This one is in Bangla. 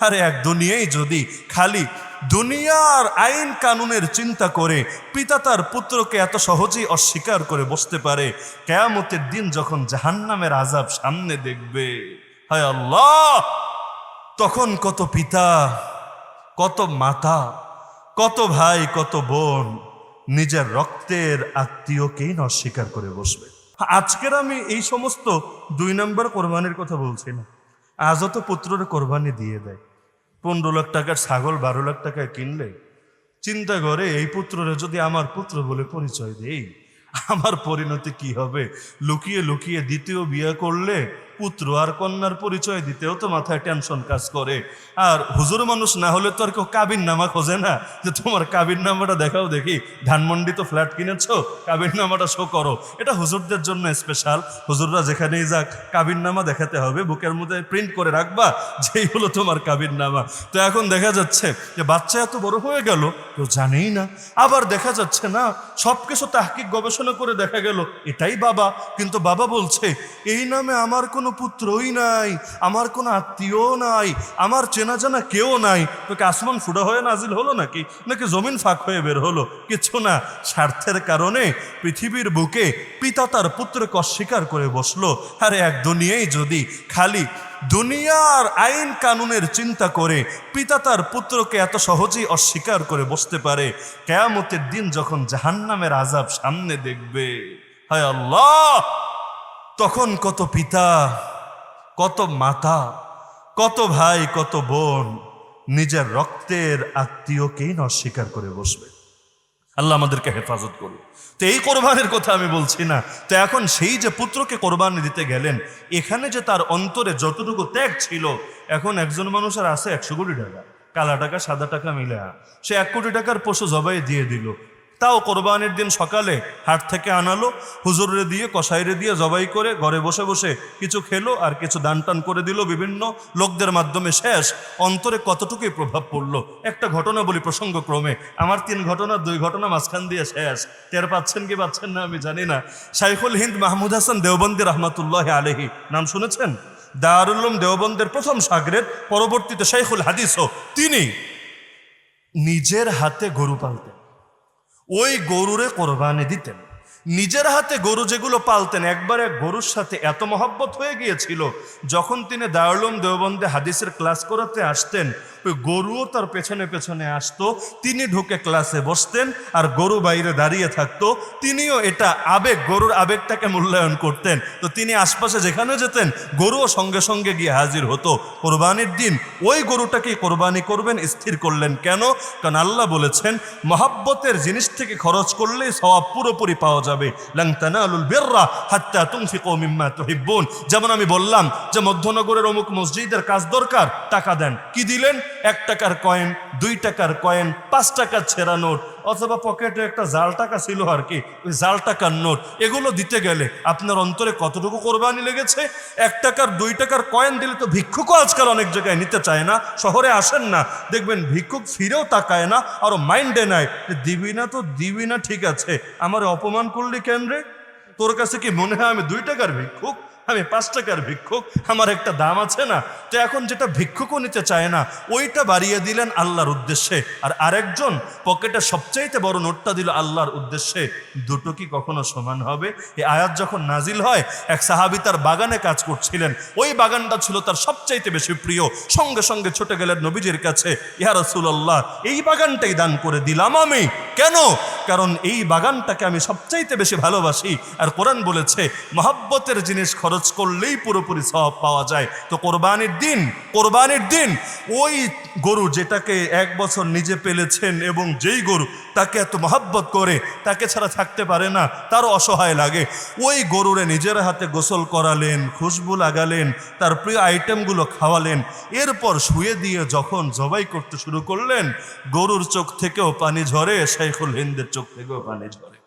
আরে এক দুনিয়াই যদি খালি দুনিয়ার আইন কানুনের চিন্তা করে পিতা তার পুত্রকে এত সহজেই অস্বীকার করে বসতে পারে, কেয়ামতের দিন যখন জাহান্নামের আজাব সামনে দেখবে, হায় আল্লাহ! তখন কত পিতা, কত মাতা, কত ভাই, কত বোন নিজের রক্তের আত্মীয়কেই অস্বীকার করে বসবে। আজকের আমি এই সমস্ত দুই নম্বর কোরবানির কথা বলছি না। আজও তো পুত্রের কোরবানি দিয়ে দেয়। পনেরো লাখ টাকার ছাগল, বারো লাখ টাকায় কিনলে চিন্তা করে এই পুত্ররে যদি আমার পুত্র বলে পরিচয় দেই, আমার পরিণতি কি হবে? লুকিয়ে লুকিয়ে দ্বিতীয় বিয়ে করলে পুত্র আর কন্যার পরিচয় দিতেও তো মাথায় টেনশন কাজ করে। আর হুজুর মানুষ না হলে তো আর কেউ কাবির নামা খোঁজে না। যে তোমার কাবির নামাটা দেখাও দেখি। ধানমন্ডি তো ফ্ল্যাট কিনেছো কাবির নামাটা শো করো। এটা হুজুরদের জন্য স্পেশাল হুজুররা যেখানেই যাক কাবির নামা দেখাতে হবে। বুকের মধ্যে প্রিন্ট করে রাখবা যেই হলো তোমার কাবির নামা তো এখন দেখা যাচ্ছে যে বাচ্চা এত বড় হয়ে গেল, কেউ জানেই না। আবার দেখা যাচ্ছে না সব কিছু তাহকিক গবেষণা করে দেখা গেল, এটাই বাবা। কিন্তু বাবা বলছে, এই নামে আমার কোনো পুত্রই নাই, আমার কোনো আত্মীয় নাই, আমার চেনা জানা কেউ নাই। তোকে আসমান ফুটা হয়ে নাজিল হলো নাকি? নাকি জমিন ফাঁক হয়ে বের হলো? কিছু না, স্বার্থের কারণে পৃথিবীর বুকে পিতা তার পুত্রকে অস্বীকার করে বসল। আরে এক দুনিয়াই যদি খালি দুনিয়ার আইন কানুনের চিন্তা করে পিতা তার পুত্রকে এত সহজেই অস্বীকার করে বসতে পারে, কেয়ামতের দিন যখন জাহান্নামের আজাব সামনে দেখবে। হায় আল্লাহ! তখন কত পিতা, কত মাতা, কত ভাই, কত বোন নিজের রক্তের আত্মীয়কেই অস্বীকার করে বসবে। আল্লাহ আমাদেরকে হেফাজত করুন। তো এই কোরবানের কথা আমি বলছি না। তো এখন সেই যে পুত্রকে কোরবানি দিতে গেলেন, এখানে যে তার অন্তরে যতটুকু ত্যাগ ছিল, এখন একজন মানুষের আছে একশো কোটি টাকা। কালা টাকা, সাদা টাকা মিলে সে এক কোটি টাকার পশু জবাই দিয়ে দিল। তাও কোরবানির দিন সকালে হাট থেকে আনালো হুজুরে দিয়ে, কসাইরে দিয়ে জবাই করে ঘরে বসে বসে কিছু খেলো আর কিছু দান টান করে দিল বিভিন্ন লোকদের মাধ্যমে। শেষ অন্তরে কতটুকুই প্রভাব পড়ল? একটা ঘটনা বলি প্রসঙ্গক্রমে। আমার তিন ঘটনা, দুই ঘটনা মাঝখান দিয়ে শেষ। টের পাচ্ছেন কি পাচ্ছেন না আমি জানি না। শাইখুল হিন্দ মাহমুদ হাসান দেওবন্দি রহমতুল্লাহ আলহি নাম শুনেছেন? দারুল্লুম দেওবন্দের প্রথম সাগরের, পরবর্তীতে শাইখুল হাদিসও। তিনি নিজের হাতে গরু পালতেন। ওই গরুরে কোরবানি দিতেন। নিজের হাতে গরু যেগুলো পালতেন, একবারে গরুর সাথে এত মহব্বত হয়ে গিয়েছিল, যখন তিনি দারুলম দেওবন্দে হাদিসের ক্লাস করাতে আসতেন গরুও তার পেছনে পেছনে আসতো, তিনি ঢুকে ক্লাসে বসতেন আর গরু বাইরে দাঁড়িয়ে থাকতো। তিনিও এটা আবেগ, গরুর আবেগটাকে মূল্যায়ন করতেন। তো তিনি আশপাশে যেখানে যেতেন, গরুও সঙ্গে সঙ্গে গিয়ে হাজির হতো। কোরবানির দিন ওই গরুটাকেই কোরবানি করবেন, স্থির করলেন কেন? কারণ আল্লাহ বলেছেন, মহাব্বতের জিনিস থেকে খরচ করলেই সওয়াব পুরোপুরি পাওয়া যাবে। লাং তানালুল বিররা হাত্তা তুনফিকু মিম্মা তুহিব্বুন। যেমন আমি বললাম যে মধ্যনগরের অমুক মসজিদের কাজ দরকার, টাকা দেন। কি দিলেন? এক টাকার কয়েন, দুই টাকার কয়েন, পাঁচ টাকার ছেঁড়া নোট, অথবা পকেটে একটা জাল টাকা ছিল আর কি, ওই জাল টাকার নোট, এগুলো দিতে গেলে আপনার অন্তরে কতটুকু কোরবানি লেগেছে? এক টাকার, দুই টাকার কয়েন দিলে তো ভিক্ষুকও আজকাল অনেক জায়গায় নিতে চায় না, শহরে আসেন না। দেখবেন ভিক্ষুক ফিরেও তাকায় না আরও মাইন্ডে নাই যে দিবি না তো দিবি না, ঠিক আছে। আমার অপমান করলি কেন রে? তোর কাছে কি মনে হয় আমি দুই টাকার ভিক্ষুক? আমি পাঁচ টাকার ভিক্ষুক? আমার একটা দাম আছে না? তো এখন যেটা ভিক্ষুকও নিতে চায় না, ওইটা বাড়িয়ে দিলেন আল্লাহর উদ্দেশ্যে। আর আরেকজন পকেটে সবচাইতে বড় নোটটা দিল আল্লাহর উদ্দেশ্যে, দুটো কি কখনো সমান হবে? এই আয়াত যখন নাজিল হয়, এক সাহাবি তার বাগানে কাজ করছিলেন। ওই বাগানটা ছিল তার সবচাইতে বেশি প্রিয়। সঙ্গে সঙ্গে ছুটে গেলেন নবীজির কাছে, ইয়া রাসূলুল্লাহ, এই বাগানটাই দান করে দিলাম আমি। কেন? কারণ এই বাগানটাকে আমি সবচাইতে বেশি ভালোবাসি। আর কোরআন বলেছে, মহাব্বতের জিনিস খরচ করলেই পুরোপুরি সব পাওয়া যায়। তো কোরবানির দিন কোরবানির দিন, ওই গরু যেটাকে এক বছর নিজে পেলেছেন এবং যেই গরু তাকে এত মহাব্বত করে, তাকে ছাড়া থাকতে পারে না, তারও অসহায় লাগে। ওই গরুরে নিজের হাতে গোসল করালেন, খুশবু লাগালেন, তার প্রিয় আইটেমগুলো খাওয়ালেন। এরপর শুয়ে দিয়ে যখন জবাই করতে শুরু করলেন, গরুর চোখ থেকেও পানি ঝরে শেখুল হিন্দের চোখ থেকেও পানি ঝরে।